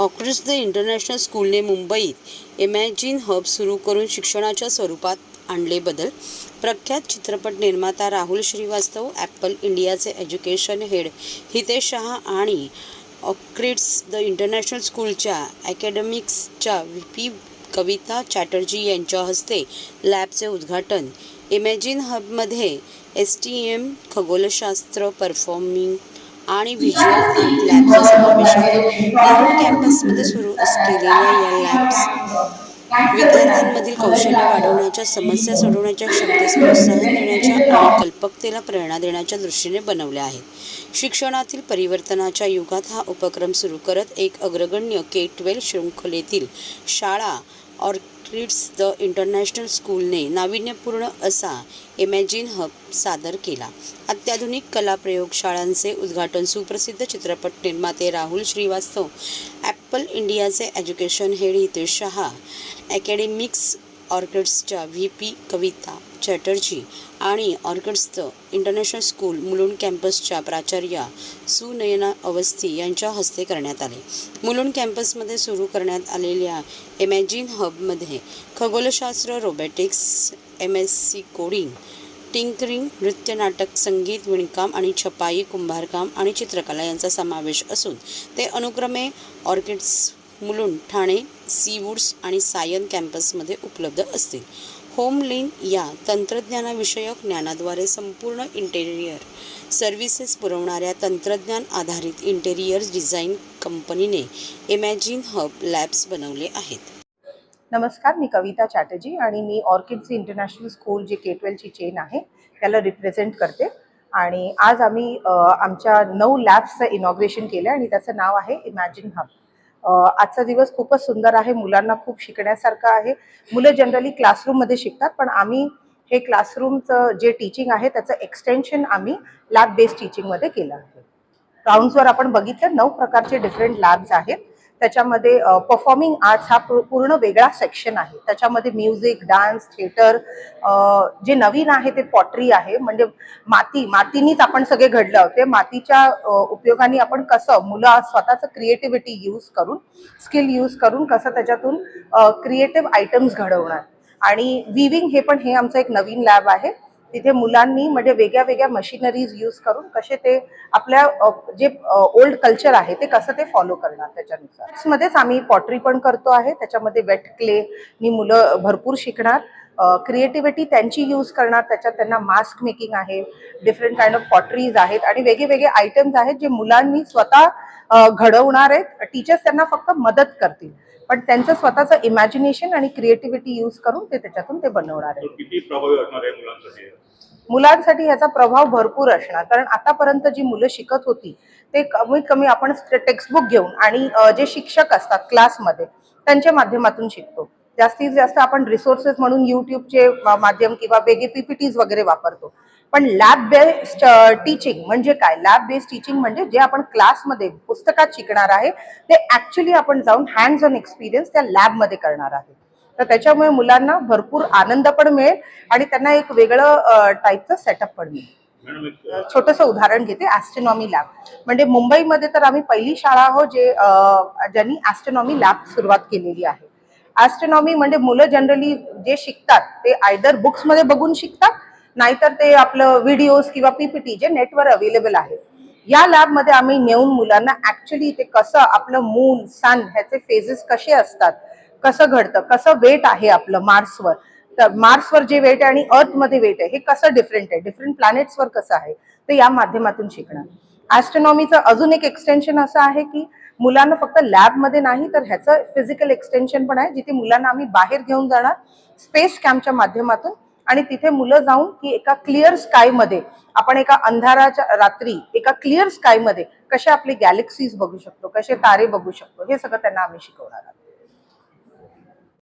ऑक्रिस the international स्कूलने मुंबईत imagine hub सुरू करून शिक्षणाच्या स्वरूपात आणले बदल. प्रख्यात चित्रपट निर्माता राहुल श्रीवास्तव ॲपल इंडियाचे एज्युकेशन हेड हितेश शहा आणि ऑक्रिट्स द इंटरनॅशनल स्कूलच्या अकॅडमिक्सच्या व्ही पी कविता चॅटर्जी यांच्या हस्ते लॅबचे उद्घाटन. इमॅजिन हबमध्ये एस टी एम खगोलशास्त्र परफॉर्मिंग आणि व्हिज्युअल आर्ट लॅबचा समावेश आहे. नेहरू कॅम्पसमध्ये सुरू असलेल्या या लॅब्स विद्यार्थ्यांमधील कौशल्य वाढवण्याच्या समस्या सोडवण्याच्या क्षमतेस प्रोत्साहन देण्याच्या आणि कल्पकतेला प्रेरणा देण्याच्या दृष्टीने बनवल्या आहेत. शिक्षणातील परिवर्तनाच्या युगात हा उपक्रम सुरू करत एक अग्रगण्य के ट्वेल्व शृंखलेतील शाळा ऑर्किड्स द इंटरनॅशनल स्कूलने नाविन्यपूर्ण असा इमॅजिन हब सादर केला. अत्याधुनिक कला प्रयोगशाळांचे उद्घाटन सुप्रसिद्ध चित्रपट निर्माते राहुल श्रीवास्तव ॲपल इंडियाचे education head Hitesh Shah academics ऑर्किड्सच्या V P Kavita Chatterjee आणि ऑर्किड्सचं इंटरनॅशनल स्कूल मुलुंड कॅम्पसच्या प्राचार्या सुनयना अवस्थी यांच्या हस्ते करण्यात आले. मुलुंड कॅम्पसमध्ये सुरू करण्यात आलेल्या इमॅजिन हबमध्ये खगोलशास्त्र robotics M S C coding tinkering नृत्य नाटक संगीत विणकाम आणि छपाई कुंभारकाम आणि चित्रकला यांचा समावेश असून ते अनुक्रमे ऑर्किड्स मुलुंड ठाणे सीवूड्स आणि सायन कॅम्पसमध्ये उपलब्ध असतील. होम लेन या तंत्रज्ञानाविषयक ज्ञानाद्वारे संपूर्ण इंटेरियर सर्व्हिसेस पुरवणाऱ्या तंत्रज्ञान आधारित इंटेरियर्स डिझाईन कंपनीने इमॅजिन हब लॅब्स बनवले आहेत. नमस्कार मी कविता चॅटर्जी आणि मी ऑर्किड्स इंटरनॅशनल स्कूल जे के ट्वेल्वची चेन आहे त्याला रिप्रेझेंट करते. आणि आज आम्ही आमच्या नऊ लॅब्सचं इनॉग्रेशन केलं आणि त्याचं नाव आहे इमॅजिन हब आजचा दिवस खूपच सुंदर आहे. मुलांना खूप शिकण्यासारखं आहे. मुलं जनरली क्लासरूममध्ये शिकतात पण आम्ही हे क्लासरूमचं जे टीचिंग आहे त्याचं एक्सटेन्शन आम्ही लॅब बेस्ड टीचिंगमध्ये केलं आहे. राऊंड्सवर आपण बघितलं नऊ प्रकारचे डिफरंट लॅब्स आहेत. त्याच्यामध्ये परफॉर्मिंग आर्ट्स हा पूर्ण वेगळा सेक्शन आहे. त्याच्यामध्ये म्युझिक डान्स थिएटर जे नवीन आहे ते पॉटरी आहे. म्हणजे माती मातीनीच आपण सगळे घडलं होते ते मातीच्या उपयोगाने आपण कसं मुलं स्वतःचं क्रिएटिव्हिटी यूज करून स्किल यूज करून कसं त्याच्यातून क्रिएटिव्ह आयटम्स घडवणार. आणि विविंग हे पण हे आमचं एक नवीन लॅब आहे. तिथे मुलांनी म्हणजे वेगळ्या वेगळ्या मशिनरीज यूज करून कसे ते आपल्या जे ओल्ड कल्चर आहे ते कसं ते फॉलो करणार त्याच्यानुसार. मध्येच आम्ही पॉटरी पण करतो आहे त्याच्यामध्ये वेट क्ले नी मुलं भरपूर शिकणार. क्रिएटिव्हिटी त्यांची यूज करणार त्याच्यात त्यांना मास्क मेकिंग आहे डिफरंट काइंड ऑफ पॉटरीज आहेत आणि वेगळे वेगळे आयटम्स आहेत जे मुलांनी स्वतः घडवणार आहेत. टीचर्स त्यांना फक्त मदत करतील. पण त्यांचं स्वतःचं इमॅजिनेशन आणि क्रिएटिव्हिटी यूज करून ते त्याच्यातून ते बनवणार आहेत तो किती प्रभावी असणार आहे मुलांसाठी? मुलांसाठी ह्याचा प्रभाव भरपूर असणार. कारण आतापर्यंत जी मुलं शिकत होती ते कमीत कमी आपण टेक्स्टबुक घेऊन आणि जे शिक्षक असतात क्लासमध्ये त्यांच्या माध्यमातून शिकतो. जास्तीत जास्त आपण रिसोर्सेस म्हणून युट्यूबचे माध्यम किंवा वेगळे पीपीटीज वगैरे वापरतो. पण लॅब बेस्ड टीचिंग म्हणजे काय? लॅब बेस्ड टीचिंग म्हणजे जे आपण क्लासमध्ये पुस्तकात शिकणार आहे ते ऍक्च्युली आपण जाऊन हँड्स ऑन एक्सपिरियन्स त्या लॅबमध्ये करणार आहे. तर त्याच्यामुळे मुलांना भरपूर आनंद पण मिळेल आणि त्यांना एक वेगळं uh, टाईपचं सेटअप पण मिळेल. छोटस उदाहरण घेते ऍस्ट्रॉनॉमी लॅब म्हणजे मुंबईमध्ये तर आम्ही पहिली शाळा आहोत जे uh, ज्यांनी ऍस्ट्रॉनॉमी लॅब सुरुवात केलेली आहे. ऍस्ट्रॉनॉमी म्हणजे मुलं जनरली जे शिकतात ते आयदर बुक्समध्ये बघून शिकतात नाहीतर ते आपलं व्हिडिओज किंवा पीपीटी जे नेटवर अवेलेबल आहे या लॅबमध्ये आम्ही नेऊन मुलांना ऍक्च्युली ते कसं आपलं मून सन ह्याचे फेजेस कसे असतात कसं घडतं कसं वेट आहे आपलं मार्सवर तर मार्सवर जे वेट आहे आणि अर्थमध्ये वेट आहे हे कसं डिफरंट आहे डिफरंट प्लॅनेट्सवर कसं आहे ते या माध्यमातून शिकणार. ॲस्ट्रॉनॉमीचं अजून एक एक्सटेन्शन असं आहे की मुलांना फक्त लॅबमध्ये नाही तर ह्याचं फिजिकल एक्सटेन्शन पण आहे जिथे मुलांना आम्ही बाहेर घेऊन जाणार स्पेस कॅम्पच्या माध्यमातून आणि तिथे मुलं जाऊन की एका क्लिअर स्कायमध्ये आपण एका अंधाराच्या रात्री एका क्लिअर स्कायमध्ये कसे आपले गॅलेक्सीज बघू शकतो कसे तारे बघू शकतो हे सगळं त्यांना आम्ही शिकवणार आहोत.